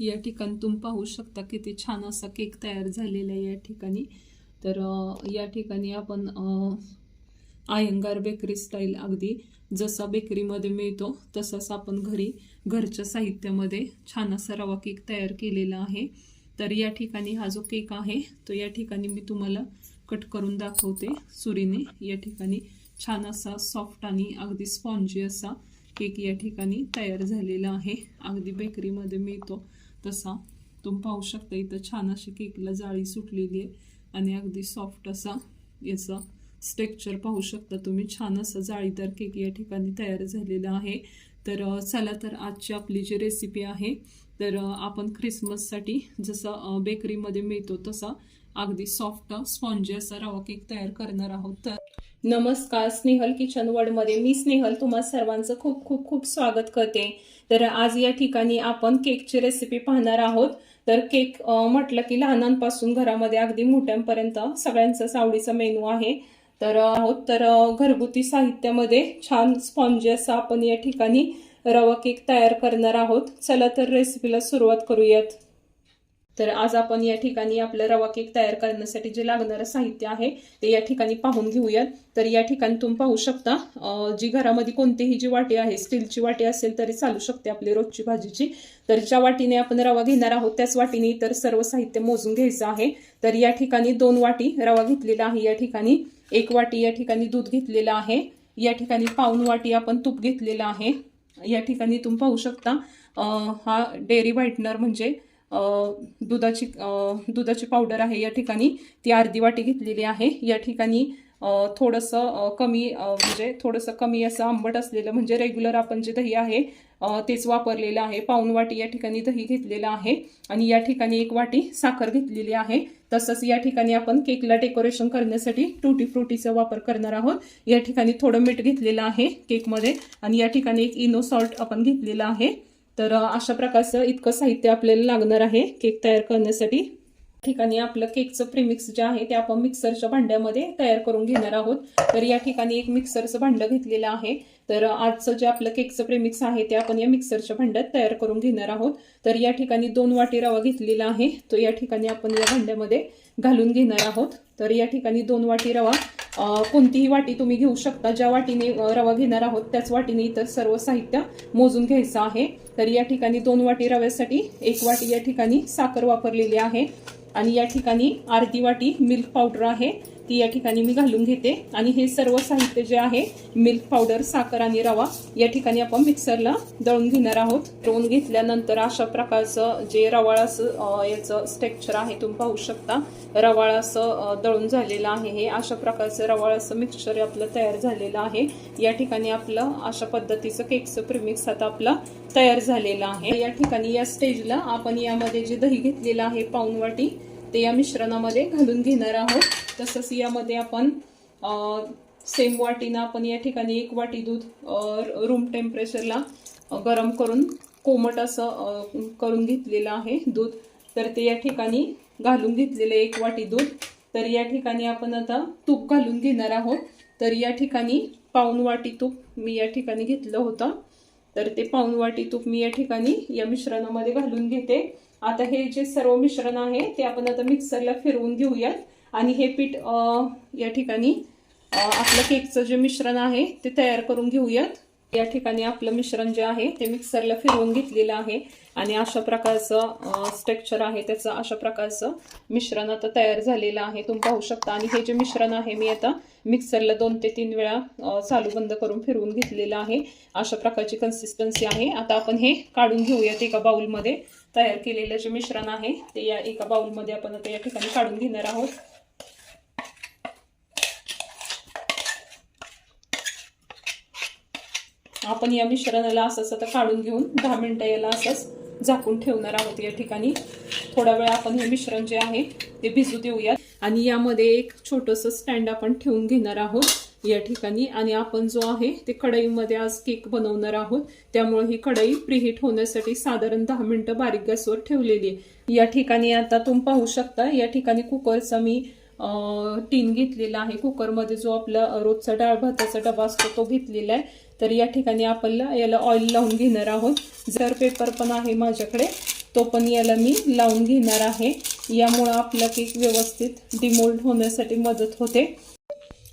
या ठिकाणी तुम्ही पाहू शकता किती छान असा केक तयार झालेला आहे या ठिकाणी. तर या ठिकाणी आपण आयंगार बेकरी स्टाईल अगदी जसा बेकरीमध्ये मिळतो तसाच आपण घरी घरच्या साहित्यामध्ये छान असा रवा केक तयार केलेला आहे. तर या ठिकाणी हा जो केक आहे तो या ठिकाणी मी तुम्हाला कट करून दाखवते. सुरीने या ठिकाणी छान असा सॉफ्ट आणि अगदी स्पॉन्जी असा केक या ठिकाणी तयार झालेला आहे. अगदी बेकरीमध्ये मिळतो. तसा. तुम्ही पाहू शकता इथं छान अशी केकला जाळी सुटलेली आहे आणि अगदी सॉफ्ट असा याचा स्ट्रक्चर पाहू शकता तुम्ही. छान असा जाळीदार केक या ठिकाणी तयार झालेला आहे. तर चला तर आजची आपली जी रेसिपी आहे तर आपण ख्रिसमससाठी जसं बेकरीमध्ये मिळतो तसा अगदी सॉफ्ट स्पॉन्जी असा रवा केक तयार करणार आहोत. तर नमस्कार स्नेहल किचन वर्ल्डमध्ये मी स्नेहल तुम्हा सर्वांचं खूप खूप खूप स्वागत करते. तर आज या ठिकाणी आपण केकची रेसिपी पाहणार आहोत. तर केक म्हटलं की लहानांपासून घरामध्ये अगदी मोठ्यांपर्यंत सगळ्यांचाच आवडीचा मेनू आहे. तर आहोत तर घरगुती साहित्यामध्ये छान स्पॉन्जी असा आपण या ठिकाणी रवा केक तयार करणार आहोत. चला तर रेसिपीला सुरुवात करूयात. तर आज आपण या ठिकाणी आपलं रवा केक तयार करण्यासाठी जे लागणारं साहित्य आहे ते या ठिकाणी पाहून घेऊयात. तर या ठिकाणी तुम्ही पाहू शकता जी घरामध्ये कोणतीही जी वाटी आहे स्टीलची वाटी असेल तरी चालू शकते आपली रोजची भाजीची. तर ज्या वाटीने आपण रवा घेणार आहोत त्याच वाटीने इतर सर्व साहित्य मोजून घ्यायचं आहे. तर या ठिकाणी दोन वाटी रवा घेतलेला आहे या ठिकाणी. एक वाटी या ठिकाणी दूध घेतलेलं आहे. या ठिकाणी पाऊन वाटी आपण तूप घेतलेलं आहे. या ठिकाणी तुम्ही पाहू शकता हा डेअरी व्हाईटनर म्हणजे दुधाची दुधाची पावडर आहे या ठिकाणी. ती अर्धी वाटी घेतलेली आहे. या ठिकाणी थोडंसं कमी म्हणजे थोडंसं कमी असं आंबट असलेलं म्हणजे रेग्युलर आपण जे दही आहे तेच वापरलेलं आहे. पाऊन वाटी या ठिकाणी दही घेतलेलं आहे. आणि या ठिकाणी एक वाटी साखर घेतलेली आहे. तसंच या ठिकाणी आपण केकला डेकोरेशन करण्यासाठी टुटी फ्रुटीचा वापर करणार आहोत. या ठिकाणी थोडं मीठ घेतलेलं आहे केकमध्ये आणि या ठिकाणी एक इनो सॉल्ट आपण घेतलेलं आहे. तर अशा प्रकारचं इतकं साहित्य आपल्याला लागणार आहे केक तयार करण्यासाठी. ठिकाणी आपलं केकचं प्रीमिक्स जे आहे ते आपण मिक्सरच्या भांड्यामध्ये तयार करून घेणार आहोत. तर या ठिकाणी एक मिक्सरचं भांडं घेतलेलं आहे. तर आजचं जे आपलं केकचं प्रेमिक्स आहे ते आपण या मिक्सरच्या भांड्यात तयार करून घेणार आहोत. तर या ठिकाणी दोन वाटी रवा घेतलेला आहे. तो या ठिकाणी आपण या भांड्यामध्ये घालून घेणार आहोत. तर या ठिकाणी दोन वाटी रवा. कोणतीही वाटी तुम्ही घेऊ शकता. ज्या वाटीने रवा घेणार आहोत त्याच वाटीने इतर सर्व साहित्य मोजून घ्यायचं आहे. तर या ठिकाणी दोन वाटी रव्यासाठी एक वाटी या ठिकाणी साखर वापरलेली आहे. आणि या ठिकाणी अर्धी वाटी मिल्क पावडर आहे. ती या ठिकाणी मी घालून घेते. आणि हे सर्व साहित्य जे आहे मिल्क पावडर साखर आणि रवा या ठिकाणी आपण मिक्सरला दळून घेणार आहोत. दळून घेतल्यानंतर अशा प्रकारचं जे रवाळ असं याचं स्टेक्चर आहे तुम्ही पाहू शकता. रवाळ असं दळून झालेलं आहे हे. अशा प्रकारचं रवाळ असं मिक्सचर आपलं तयार झालेलं आहे. या ठिकाणी आपलं अशा पद्धतीचं केकचं प्रिमिक्स आता आपलं तयार झालेलं आहे. या ठिकाणी या स्टेजला आपण यामध्ये जे दही घेतलेलं आहे पाऊन वाटी ते या मिश्रणामध्ये घालून घेणार आहोत. तसंच यामध्ये आपण सेम वाटीनं आपण या ठिकाणी एक वाटी दूध रूम टेम्परेचरला गरम करून कोमट असं करून घेतलेलं आहे दूध. तर ते या ठिकाणी घालून घेतलेलं आहे एक वाटी दूध. तर या ठिकाणी आपण आता तूप घालून घेणार आहोत. तर या ठिकाणी पाऊन वाटी तूप मी या ठिकाणी घेतलं होतं. तर ते पाऊन वाटी तूप मी या ठिकाणी या मिश्रणामध्ये घालून घेते. आता हे जे सर्व मिश्रण आहे ते आपण आता मिक्सरला फिरवून घेऊयात. आणि हे पीठ या ठिकाणी आपलं केकचं जे मिश्रण आहे ते तयार करून घेऊयात. या ठिकाणी आपलं मिश्रण जे आहे ते मिक्सरला फिरवून घेतलेलं आहे आणि अशा प्रकारचं स्ट्रक्चर आहे त्याचं अशा प्रकारचं मिश्रण आता तयार झालेलं आहे. तुम्ही पाहू शकता आणि हे जे मिश्रण आहे मी आता मिक्सरला दोन ते तीन वेळा चालू बंद करून फिरवून घेतलेलं आहे. अशा प्रकारची कन्सिस्टन्सी आहे. आता आपण हे काढून घेऊयात एका बाउलमध्ये तयार केलेलं जे मिश्रण आहे ते या एका बाउलमध्ये आपण आता या ठिकाणी काढून घेणार आहोत. आपण या मिश्रणाला असंच आता काढून घेऊन दहा मिनिटं याला असंच झाकून ठेवणार आहोत या ठिकाणी. थोडा वेळ आपण हे मिश्रण जे आहे ते भिजू देऊयात. आणि यामध्ये एक छोटंसं स्टँड आपण ठेवून घेणार आहोत या ठिकाणी. आणि आपण जो आहे ते कढईमध्ये आज केक बनवणार आहोत. त्यामुळे ही कढई प्रिहीट होण्यासाठी साधारण दहा मिनिटं बारीक गॅसवर ठेवलेली आहे. या ठिकाणी आता तुम्ही पाहू शकता या ठिकाणी कुकरचा मी टीन घेतलेला आहे. कुकरमध्ये जो आपला रोजचा डाळ भाताचा डबा असतो तो घेतलेला आहे. तर या ठिकाणी आपण याला ऑइल लावून घेणार आहोत. जर पेपर पण आहे माझ्याकडे तो पण याला मी लावून घेणार आहे. यामुळं आपला केक व्यवस्थित डिमोल्ड होण्यासाठी मदत होते.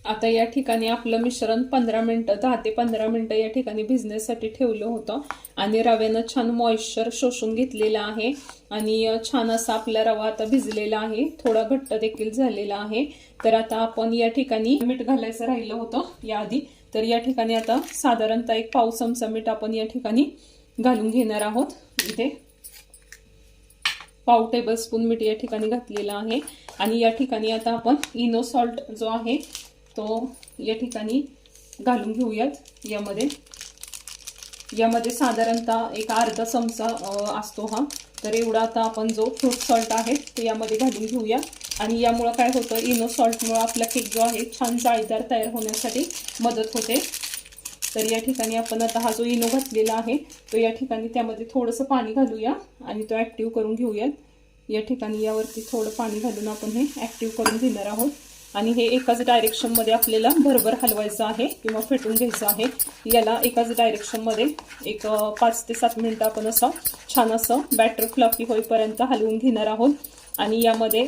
आता या ठिकाणी आपलं मिश्रण पंधरा मिनटं दहा ते पंधरा मिनटं या ठिकाणी भिजण्यासाठी ठेवलं होतं. आणि रव्यानं छान मॉइश्चर शोषून घेतलेलं आहे. आणि छान असा आपला रवा आता भिजलेला आहे. थोडा घट्ट देखील झालेला आहे. तर आता आपण या ठिकाणी मीठ घालायचं राहिलं होतं याआधी. तर या ठिकाणी आता साधारणतः एक पाव चमचा मीठ आपण या ठिकाणी घालून घेणार आहोत. इथे पाव टेबलस्पून मीठ या ठिकाणी घातलेलं आहे. आणि या ठिकाणी आता आपण इनो सॉल्ट जो आहे तो या ठिकाणी घालून घेऊयात. यामध्ये यामध्ये साधारणतः एक अर्धा चमचा असतो हा. तर एवढा आता आपण जो फ्रूट सॉल्ट आहे ते यामध्ये घालून घेऊया. आणि यामुळं काय होतं इनो सॉल्टमुळं आपला केक जो आहे छान जाळीदार तयार होण्यासाठी मदत होते. तर या ठिकाणी आपण आता हा जो इनो घातलेला आहे तो या ठिकाणी त्यामध्ये थोडंसं पाणी घालूया आणि तो ॲक्टिव्ह करून घेऊयात. या ठिकाणी यावरती थोडं पाणी घालून आपण हे ॲक्टिव्ह करून घेणार आहोत. आणि हे एकाच डायरेक्शनमध्ये आपल्याला भरभर हलवायचं आहे किंवा फेटून घ्यायचं आहे. याला एकाच डायरेक्शनमध्ये एक पाच ते सात मिनटं आपण असं छान असं बॅटर फ्लफी होईपर्यंत हलवून घेणार आहोत. आणि यामध्ये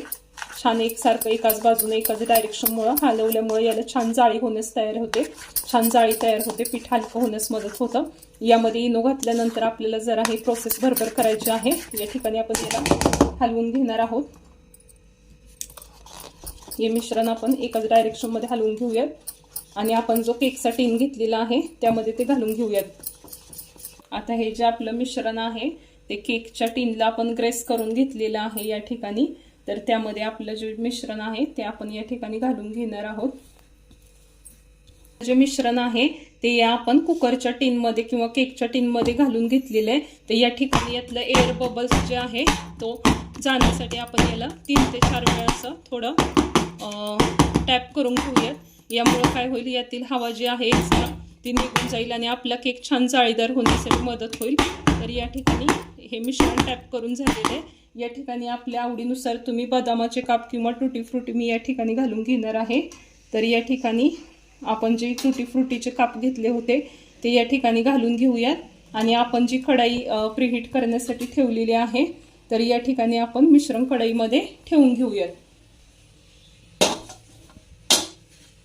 छान एकसारखं एकाच बाजूने एकाच डायरेक्शनमुळं हलवल्यामुळे याला छान जाळी होण्यास तयार होते. छान जाळी तयार होते पीठ हलकं होण्यास मदत होतं. यामध्ये इनो घातल्यानंतर आपल्याला जरा हे प्रोसेस भरभर करायची आहे. या ठिकाणी आपण याला हलवून घेणार आहोत. हे मिश्रण आपण एकाच डायरेक्शनमध्ये हलवून घेऊयात. आणि आपण जो केकचा टीन घेतलेला आहे त्यामध्ये ते घालून घेऊयात. आता हे जे आपलं मिश्रण आहे ते केकच्या टीनला आपण ग्रेस करून घेतलेलं आहे या ठिकाणी. तर त्यामध्ये आपलं जे मिश्रण आहे ते आपण या ठिकाणी घालून घेणार आहोत. जे मिश्रण आहे ते या आपण कुकरच्या टीनमध्ये किंवा केकच्या टीनमध्ये घालून घेतलेलं आहे. तर या ठिकाणी यातलं एअर बबल्स जे आहे तो जाण्यासाठी आपण याला तीन ते चार वेळा असं थोडं टॅप करून घेऊयात. यामुळं काय होईल यातील हवा जी आहे एक्स्ट्रा ती निघून जाईल आणि आपला केक छान जाळीदार होण्यासाठी मदत होईल. तर या ठिकाणी हे मिश्रण टॅप करून झालेलं आहे. या ठिकाणी आपल्या आवडीनुसार तुम्ही बदामाचे काप किंवा टुटी फ्रुटी मी या ठिकाणी घालून घेणार आहे. तर या ठिकाणी आपण जे टुटी फ्रुटीचे काप घेतले होते ते या ठिकाणी घालून घेऊयात. आणि आपण जी कढाई प्रिहीट करण्यासाठी ठेवलेली आहे तर या ठिकाणी आपण मिश्रण कढाईमध्ये ठेवून घेऊयात.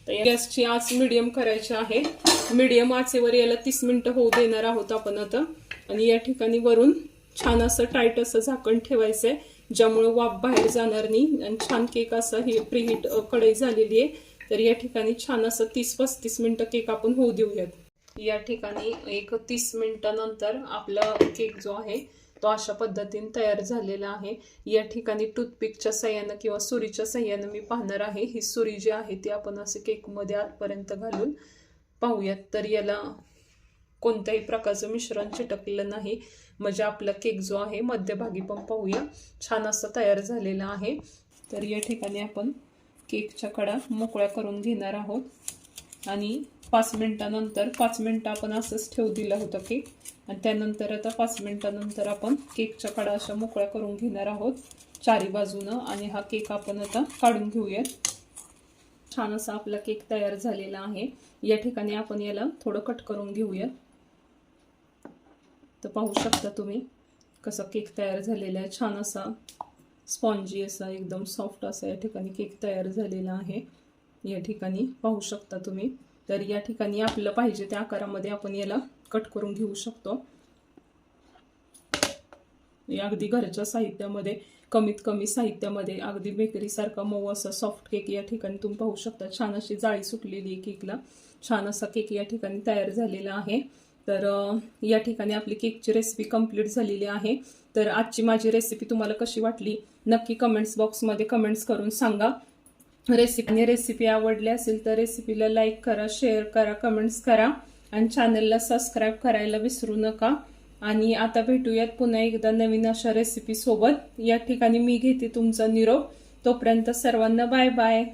तर गॅसची आच मिडियम करायची आहे. मिडियम आचेवर याला तीस मिनिटं होऊ देणार आहोत आपण आता. आणि या ठिकाणी वरून छान असं टाईट असं झाकण ठेवायचं आहे ज्यामुळं वाफ बाहेर जाणार नाही. आणि छान केक असं ही प्रीहीट कढई झालेली आहे. तर या ठिकाणी छान असं तीस पस्तीस मिनटं केक आपण होऊ देऊयात. या ठिकाणी एक तीस मिनटानंतर आपला केक जो आहे तो अशा पद्धतीने तयार झालेला आहे. या ठिकाणी टूथपिकच्या सहाय्यानं किंवा सुरीच्या सहाय्यानं मी पाहणार आहे. ही सुरी जी आहे ती आपण असे केकमध्ये आतपर्यंत घालून पाहूयात. तर याला कोणत्याही प्रकारचं मिश्रण चिटकलेलं नाही. म्हणजे आपला केक जो आहे मध्यभागी पण पाहूया. छान असं तयार झालेला आहे. तर या ठिकाणी आपण केकच्या कडा मोकळ्या करून घेणार आहोत. आणि पाच मिनिटानंतर पाच मिनटं आपण असंच ठेवू दिलं होतं केक. आणि त्यानंतर आता पाच मिनिटानंतर आपण केकच्या कडा अशा मोकळ्या करून घेणार आहोत. चारी बाजूनं. आणि हा केक आपण आता काढून घेऊयात. छान असा आपला केक तयार झालेला आहे. या ठिकाणी आपण याला थोडं कट करून घेऊयात. तर पाहू शकता तुम्ही कसा केक तयार झालेला आहे. छान असा स्पॉन्जी असा एकदम सॉफ्ट असा या ठिकाणी केक तयार झालेला आहे. या ठिकाणी पाहू शकता तुम्ही. तर या ठिकाणी आपलं पाहिजे त्या आकारामध्ये आपण याला कट करून घेऊ शकतो. या अगदी घरच्या साहित्यामध्ये कमीत कमी साहित्यामध्ये अगदी बेकरीसारखा मऊ असा सॉफ्ट केक या ठिकाणी तुम्ही पाहू शकता. छान अशी जाळी सुटलेली आहे केकला. छान असा केक या ठिकाणी तयार झालेला आहे. तर या ठिकाणी आपली केकची रेसिपी कंप्लीट झालेली आहे. तर आजची माझी रेसिपी तुम्हाला कशी वाटली? नक्की कमेंट्स बॉक्समध्ये कमेंट्स करून सांगा. रेसिपी आणि रेसिपी आवडली असेल तर रेसिपीला लाईक करा शेअर करा कमेंट्स करा. आणि चॅनलला सबस्क्राईब करायला विसरू नका. आणि आता भेटूयात पुन्हा एकदा नवीन अशा रेसिपीसोबत या ठिकाणी मी घेते तुमचा निरोप. तोपर्यंत सर्वांना बाय बाय